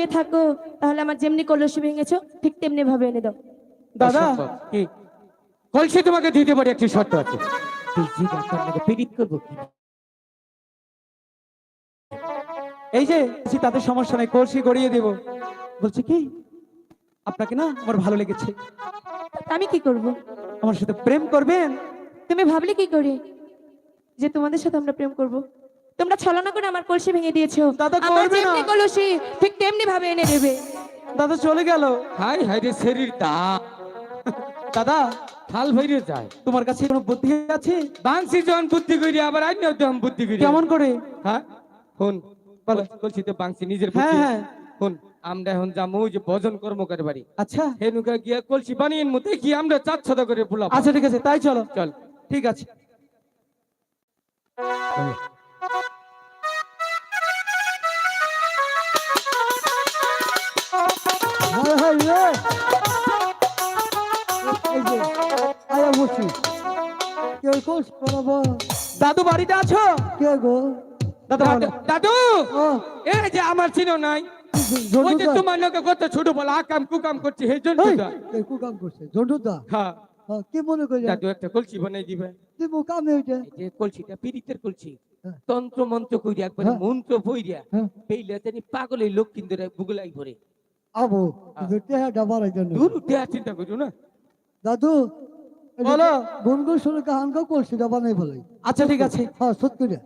হয়ে থাকো তাহলে আমার যেমনি কলসি ভেঙেছো ঠিক তেমনি ভাবে এনে দাও। দাদা কি? কলসি তোমাকে দিতে পারি একটি শর্ত আছে। পীড়িত করব কি? এই যে তাদের সমস্যা নাই কলসি গড়িয়ে দেব। বলছে কি? আপনাকে না আমার ভালো লেগেছে। আমি কি করব? আমার সাথে প্রেম করবেন? তুমি ভাবলে কি করে? যে তোমাদের সাথে আমরা প্রেম করব? তোমরা ছলনা করে আমার কলসি ভেঙে দিয়েছ। দাদা, আমার করবে না। যেমনি কলসি ঠিক তেমনি ভাবে এনে দেবে। দাদা চলে গেল। হাই হাই রে শরীর দা দাদা খাল ভইরে যায়। তোমার কাছে কোনো বুদ্ধি আছে? বাংসি যখন বুদ্ধি করি আবার আইন দেম বুদ্ধি করি। কেমন করে? হ্যাঁ? শুন বলো। বলছি তো বাংসি নিজের হ্যাঁ বুদ্ধি। হ্যাঁ। শুন আমরা এখন যে ভজন কর্ম করে বাড়ি। আচ্ছা। হেনুকা গিয়া কলসি বানিয়ে মধ্যে কি আমরা চার ছদা করে পোলা আচ্ছা ঠিক আছে তাই চলো। চল। ঠিক আছে। দাদু বাড়িতে আছো? কে গো দাদু! হ্যাঁ। এই যে আমার চিনো নাই। ওই যে তোমার লোকে কত ছোট বলা আকাম কুকাম করছে। করছে হ্যাঁ। হ্যাঁ কি মনে করে দাদু একটা কলসি বানাই দিবে। কাম যে কলসিটা কলসি। হ্যাঁ। তন্ত্র মন্ত্র কইরা একবার হ্যাঁ। মন্ত্র বইরা হ্যাঁ। পেইলে জানি পাগলে লোক কিন্তু বুগলাই ভরে আবো যেতে হ্যাঁ ডাবার জন্য। দূর দেয়া চিন্তা করো না? দাদু বলো। বনগুল শুনে কাহান কা করছি ডাবা নাই বলে। আচ্ছা ঠিক আছে। হ্যাঁ সত্যি রে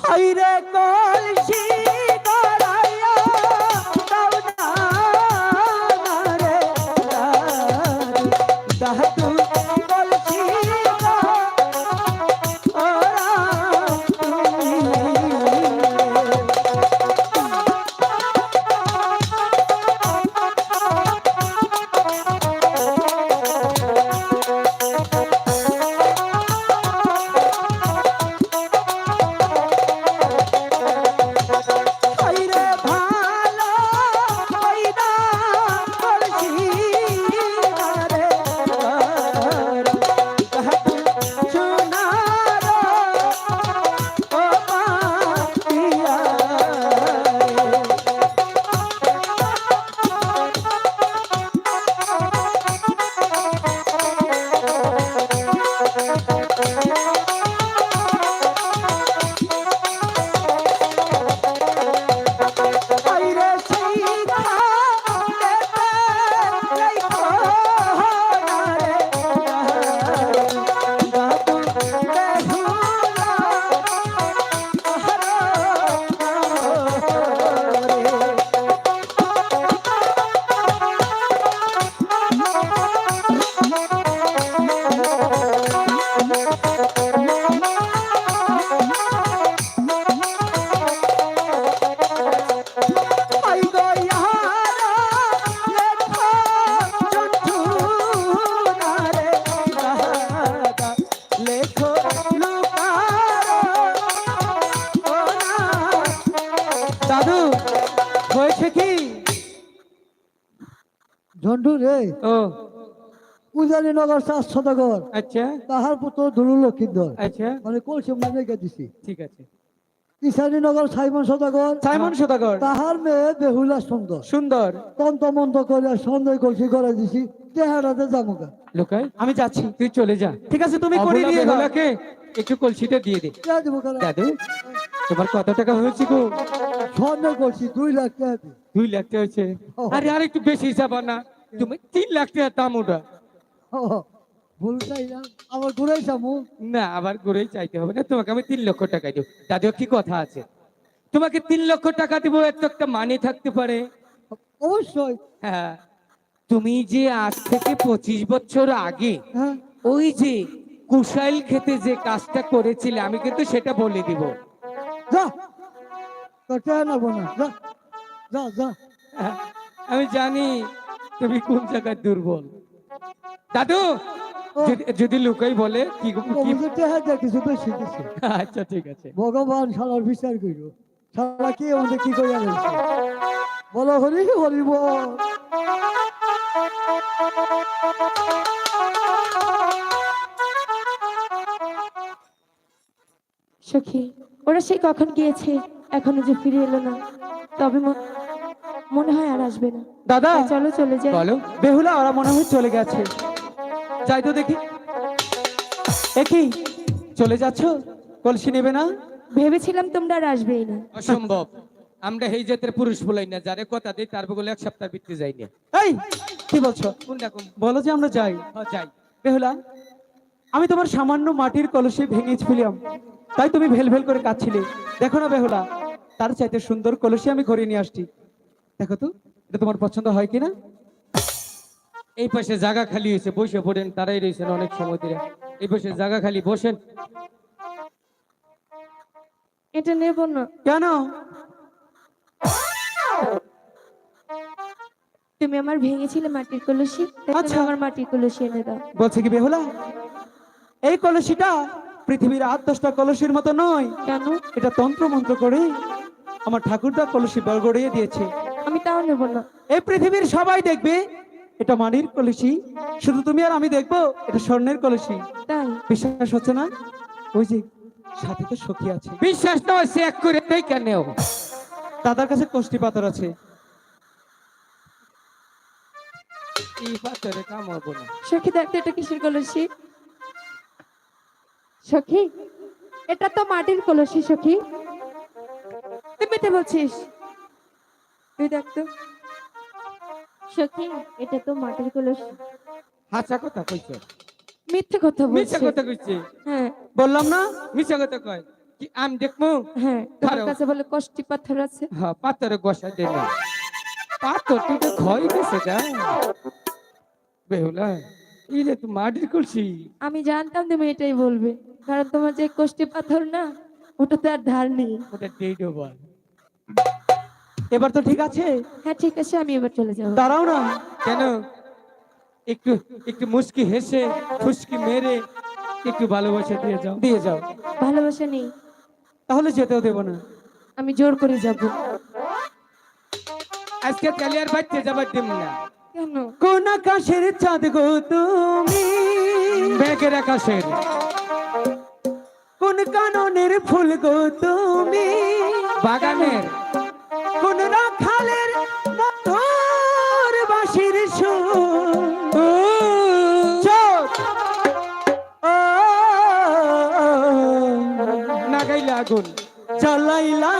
হাইরে কলসি ও। উজানি নগর চার আচ্ছা। তাহার পুত্র দুলু লক্ষিন্দর। আচ্ছা। মানে কলসি মানে দিছি। ঠিক আছে। ঈশানী সাইমন সদাগর। সাইমন সদাগর। তাহার মেয়ে বেহুলা সুন্দর। সুন্দর। তন্ত করে সন্দেহ কলসি করে দিছি। টেহারাতে যাব গা লোকাই আমি যাচ্ছি তুই চলে যা। ঠিক আছে তুমি করে দিয়ে বেহুলাকে একটু কলসিটা দিয়ে দে। দাদু তোমার কত টাকা হয়েছে গো? স্বর্ণ করছি দুই লাখ টাকা দুই লাখ টাকা হয়েছে। আরে আর একটু বেশি হিসাব না তুমি তিন লাখ টাকা দাম ওটা। ভুল চাই না ঘুরাই যাব? না আবার ঘুরেই চাইতে হবে না তোমাকে আমি তিন লক্ষ টাকা দিব। দাদু কি কথা আছে? তোমাকে তিন লক্ষ টাকা দিব এত একটা মানে থাকতে পারে। অবশ্যই। হ্যাঁ তুমি যে আজ থেকে পঁচিশ বছর আগে হ্যাঁ। ওই যে কুশাইল খেতে যে কাজটা করেছিলে আমি কিন্তু সেটা বলে দিব। না। হ্যাঁ, আমি জানি তুমি কোন জায়গায় দুর্বল দাদু যদি- লুকাই বলে কি কিছু বেশি দিছে আচ্ছা ঠিক আছে ভগবান শালার বিচার করিল শালা কি আমাদের কি করিয়া গেছে বলো হরি হরি বল সখী ওরা সেই কখন গিয়েছে এখনও যে ফিরে এলো না তবে মনে হয় আর আসবে না। দাদা তাই চলো চলে যাই। বলো। বেহুলা ওরা মনে হয় চলে গেছে। যাই তো দেখি। একই চলে যাচ্ছ? কলসি নেবে না? ভেবেছিলাম তোমরা আর আসবেই না। অসম্ভব। আমরা এই জাতের পুরুষ বলাই না। যারে কথা দিই তার বলে এক সপ্তাহ বিতে যাই না। এই কি বলছো? কোন? রকম বলো যে আমরা যাই। যাই। বেহুলা আমি তোমার সামান্য মাটির কলসি ভেঙেছিলাম তাই তুমি ভেল ভেল করে কাঁদছিলে। দেখো না বেহুলা তার চাইতে সুন্দর কলসি আমি ঘরে নিয়ে আসছি। দেখো তো এটা তোমার পছন্দ হয় কিনা? এই পাশে জায়গা খালি হয়েছে বসে পড়েন তারাই রয়েছেন অনেক সময় ধরে। এই পাশে জায়গা খালি বসেন। এটা নেব না। কেন? তুমি আমার ভেঙেছিলে মাটির কলসি আচ্ছা। আমার মাটির কলসি এনে দাও। বলছে কি বেহুলা? এই কলসিটা পৃথিবীর আট দশটা কলসির মতো নয়। কেন? এটা তন্ত্র মন্ত্র করে আমার ঠাকুরটা কলসি গড়িয়ে দিয়েছে। আমি তাও নেব না। এই পৃথিবীর সবাই দেখবে এটা মানির কলসি। শুধু তুমি আর আমি দেখব এটা স্বর্ণের কলসি। তাই? বিশ্বাস হচ্ছে না? ওই যে সাথে তো সখী আছে। বিশ্বাস না হয় চেক করে দেই কেন? দাদার কাছে কষ্টি পাথর আছে। এই পাথরে কাম হব না। সখী দেখতে এটা কিসের কলসি? সখী এটা তো মাটির কলসি সখী। তুই মিথ্যে বলছিস? তুই দেখ তো সখী এটা তো মাটির কলসি। হাসা কথা কইছে। মিথ্যে কথা মিছা বলছিস কথা কইছে। হ্যাঁ। বললাম না? কথা কয়। কি আমি দেখব হ্যাঁ তোমার কাছে বলে কষ্টি পাথর আছে। হ্যাঁ পাথরে গসা দে না। পাথর তুই তো ক্ষয় গেছে গা বেহুলা যে তুই মাটির করছি আমি জানতাম তুমি এটাই বলবে। কারণ তোমার যে কষ্টি পাথর না ওটা তো আর ধার নেই। ওটা ওভার এবার তো ঠিক আছে? হ্যাঁ ঠিক আছে আমি এবার চলে যাব। দাঁড়াও না। কেন? একটু একটু মুস্কি হেসে ফুসকি মেরে একটু ভালোবাসা দিয়ে যাও। দিয়ে যাও। ভালোবাসা নেই। তাহলে যেতেও দেবো না। আমি জোর করে যাব। আজকে আর বাচ্চা যাবার দিম না। কেন? কোন আকাশের চাঁদ গো তুমি? ব্যাগের আকাশের। কোন কাননের ফুল গো তুমি? বাগানের। কোন রাখালের মধুর বাসির না গাইলে আগুন। জ্বালাইলাই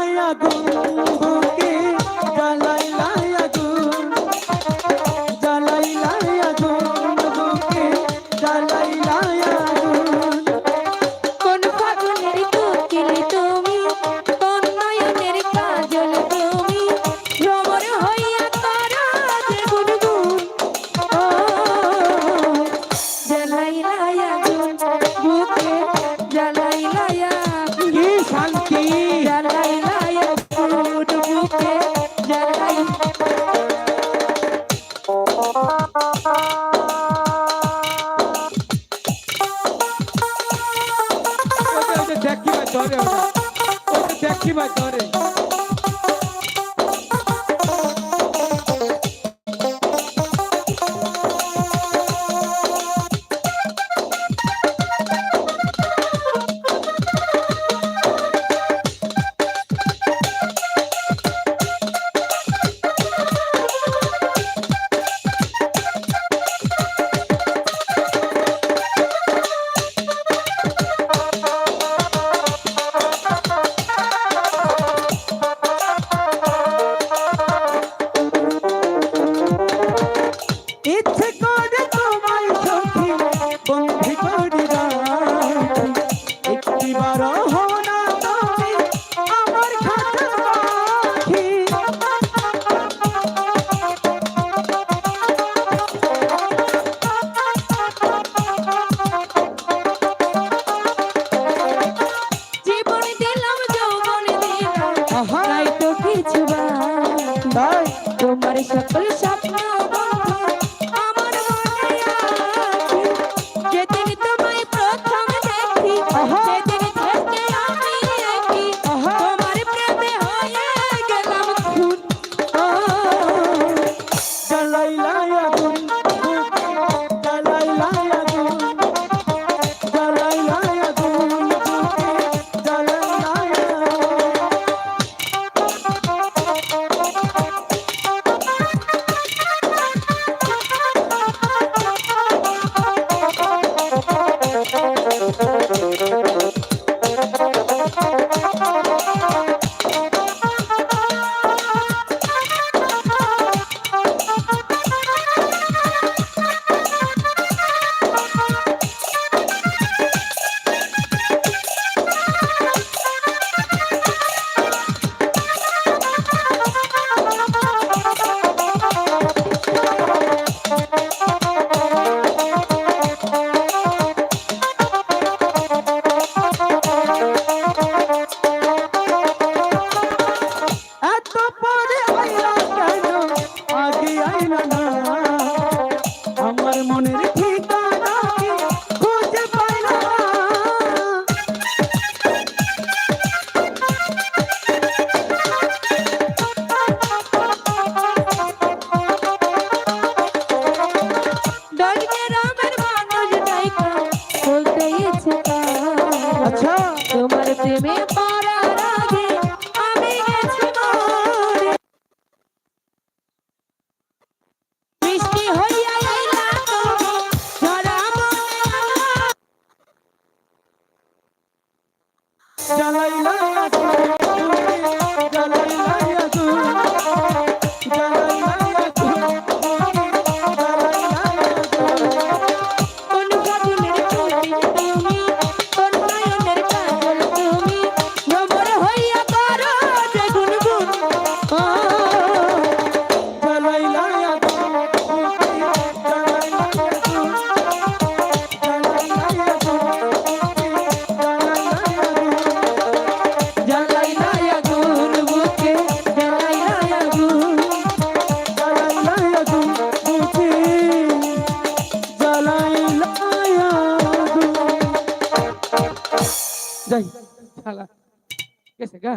গেছে গা?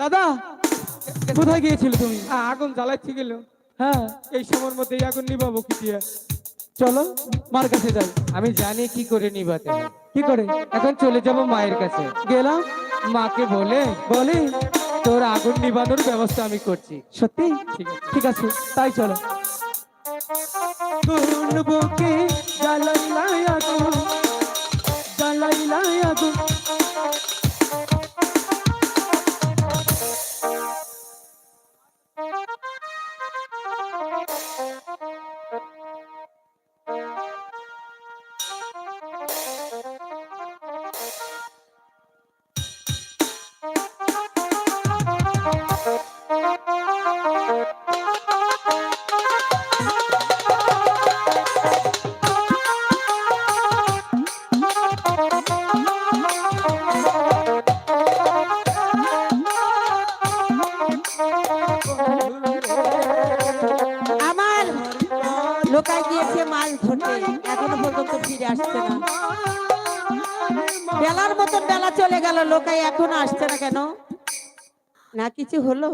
দাদা কোথায় গিয়েছিলে তুমি? আগুন জ্বালাচ্ছি গেল। হ্যাঁ। এই সময়ের মধ্যে আগুন নিবাবো কি দিয়া? চলো মার কাছে যাই। আমি জানি কি করে নিবাতে। কি করে? এখন চলে যাব মায়ের কাছে। গেলাম মাকে বলে বলি তোর আগুন নিবানোর ব্যবস্থা আমি করছি। সত্যি? ঠিক আছে। তাই চলো। জ্বালাইলাই আগুন জ্বালাইলাই হলো?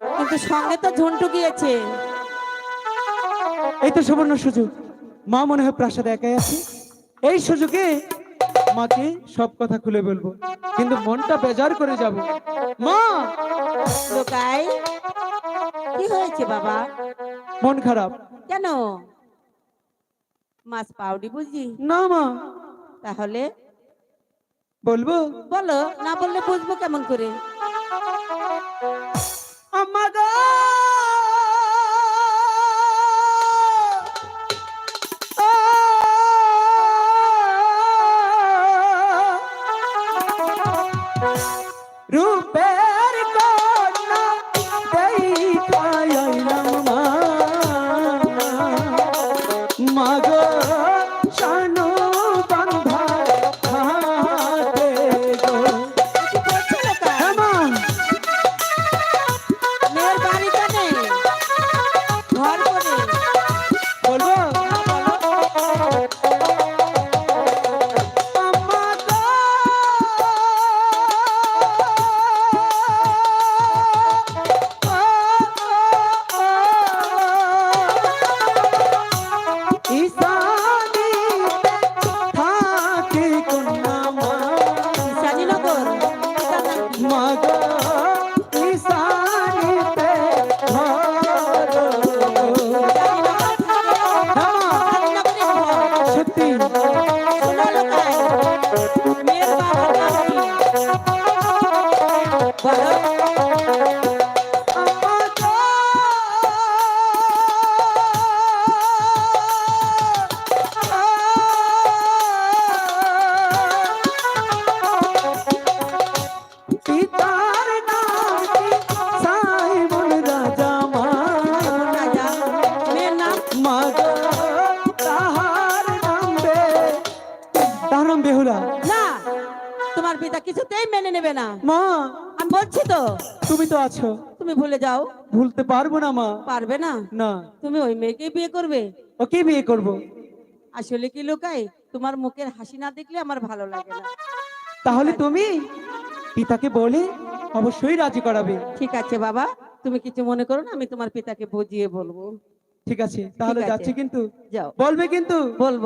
কিন্তু সঙ্গে তো ঝন্টু গিয়েছে। এই তো সুবর্ণ সুযোগ। মা মনে হয় প্রাসাদে একাই আছে। এই সুযোগে মাকে সব কথা খুলে বলব। কিন্তু মনটা বেজার করে যাব। মা! লোকাই কি হয়েছে বাবা? মন খারাপ। কেন? মাছ পাউডি বুঝি? না মা। তাহলে? বলব? বলো না বললে বুঝব কেমন করে? আম্মা আছো তুমি ভুলে যাও। ভুলতে পারব না মা। পারবে না? না। তুমি ওই মেয়েকেই বিয়ে করবে? ওকে বিয়ে করব? আসলে কি লোকাই? তোমার মুখের হাসি না দেখলে আমার ভালো লাগে না। তাহলে তুমি পিতাকে বলে অবশ্যই রাজি করাবে। ঠিক আছে বাবা। তুমি কিছু মনে করো না আমি তোমার পিতাকে বুঝিয়ে বলব। ঠিক আছে তাহলে যাচ্ছি কিন্তু। যাও। বলবে কিন্তু? বলব।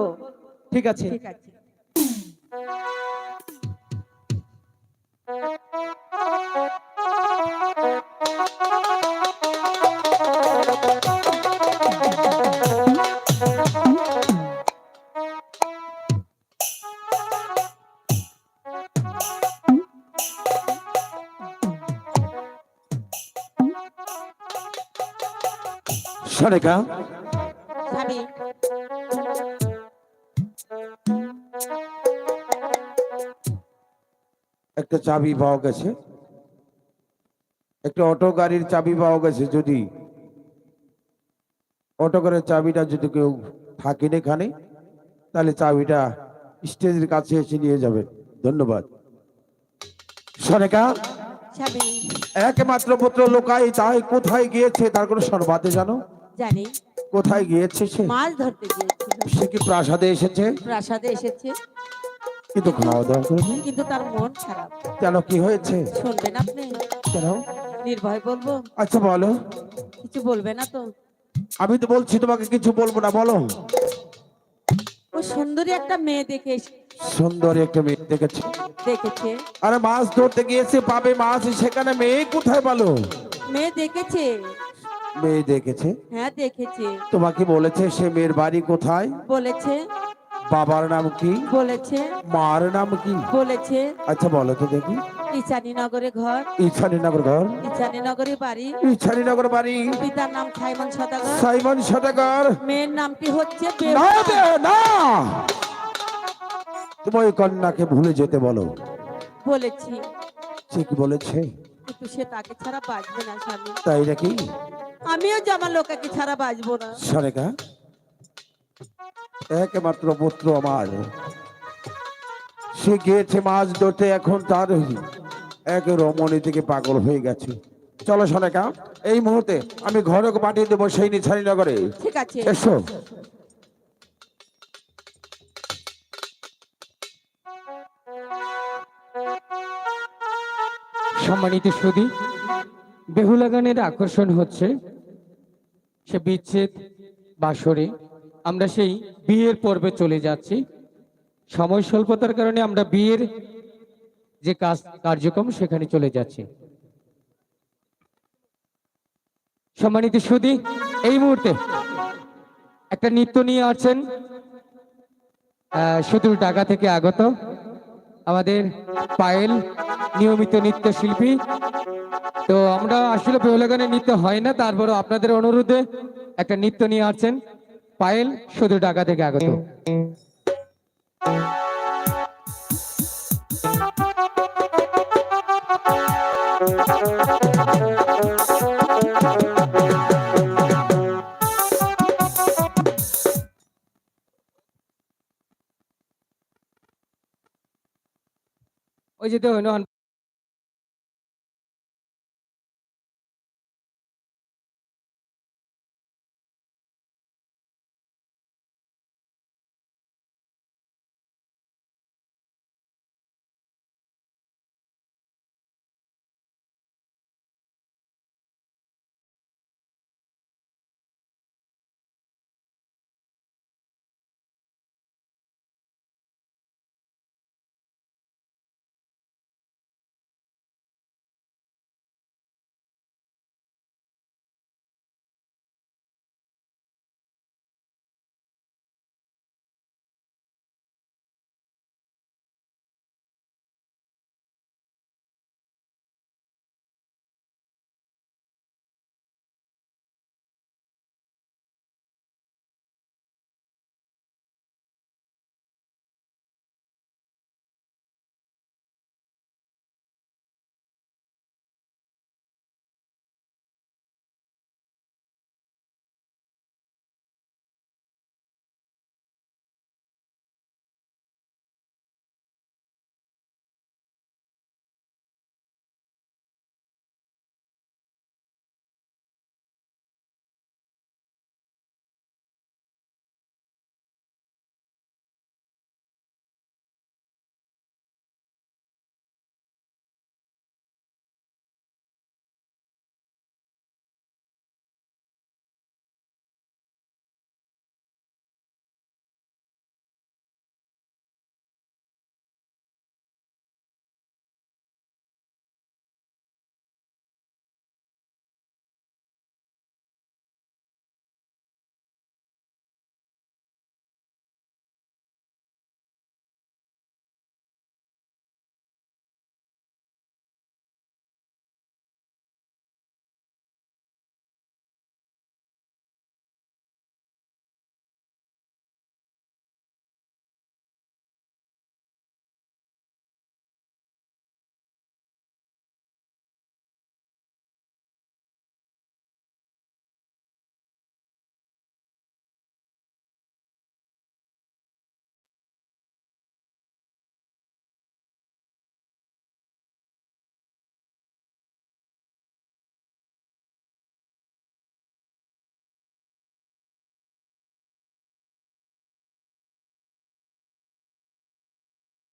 ঠিক আছে। ঠিক আছে। সরেকা একটা চাবি পাওয়া গেছে। একটা অটো গাড়ির চাবি পাওয়া গেছে যদি। অটো গাড়ির চাবিটা যদি কেউ থাকেন এখানে তাহলে চাবিটা স্টেজের কাছে এসে নিয়ে যাবেন ধন্যবাদ। সরেকা একমাত্র পুত্র লোকাই তাই কোথায় গিয়েছে তার কোনো সর্বাতে জানো? জানি। কোথায় গিয়েছে সে? মাছ ধরতে গিয়েছিল। সে কি প্রাসাদে এসেছে? প্রাসাদে এসেছে। কিন্তু খাওয়া দাওয়া করেনি? কিন্তু তার মন খারাপ। কেন কি হয়েছে? শুনবেন আপনি। কেন? নির্ভয় বলব? আচ্ছা বলো। কিছু বলবে না তো? আমি তো বলছি তোমাকে কিছু বলব না বলো। ও সুন্দরী একটা মেয়ে দেখে সুন্দর একটা মেয়ে দেখেছে। দেখেছে? আরে মাছ ধরতে গিয়েছে পাবে মাছ সেখানে মেয়ে কোথায় পালো মেয়ে দেখেছে? মেয়ে দেখেছে? হ্যাঁ দেখেছে। তোমাকে বলেছে সে মেয়ের বাড়ি কোথায়? বলেছে। বাবার নাম কি? বলেছে। মার নাম কি? বলেছে। আচ্ছা বলো তো দেখি। ইচানি ঘর। ইছানি নগর ঘর? ইচানি নগরে বাড়ি। ইছানি নগর বাড়ি। পিতার নাম সাইমন সদাগর। সাইমন সদাগর। মেয়ের নামটি হচ্ছে? না না! তুমি ওই কন্যাকে ভুলে যেতে বলো। বলেছি। সে কি বলেছে? কিন্তু সে তাকে ছাড়া বাঁচবে না স্বামী। তাই নাকি? আমিও জামার লোকাকে ছাড়া বাঁচবো না। সরেকা একমাত্র পুত্র আমার। সে গিয়েছে মাছ ধরতে এখন তার এক রমণী থেকে পাগল হয়ে গেছে। চলো সনেকা এই মুহূর্তে আমি ঘরে পাঠিয়ে দেবো সেই নিছানি নগরে। ঠিক আছে। এসো। সম্মানিত সুদী বেহুলা গানের আকর্ষণ হচ্ছে সে বিচ্ছেদ বাসরে আমরা সেই বিয়ের পর্বে চলে যাচ্ছি। সময় স্বল্পতার কারণে আমরা বিয়ের যে কাজ, কার্যক্রম সেখানে চলে যাচ্ছি। সম্মানিত সুদী এই মুহূর্তে একটা নৃত্য নিয়ে আছেন সুদূর ঢাকা থেকে আগত আমাদের পায়েল, নিয়মিত নৃত্য শিল্পী। তো আমরা আসলে বেহুলা গানে নৃত্য হয় না তারপরে আপনাদের অনুরোধে একটা নৃত্য নিয়ে আসছেন। পায়েল শুধু ঢাকা থেকে আগত। ওই যে তো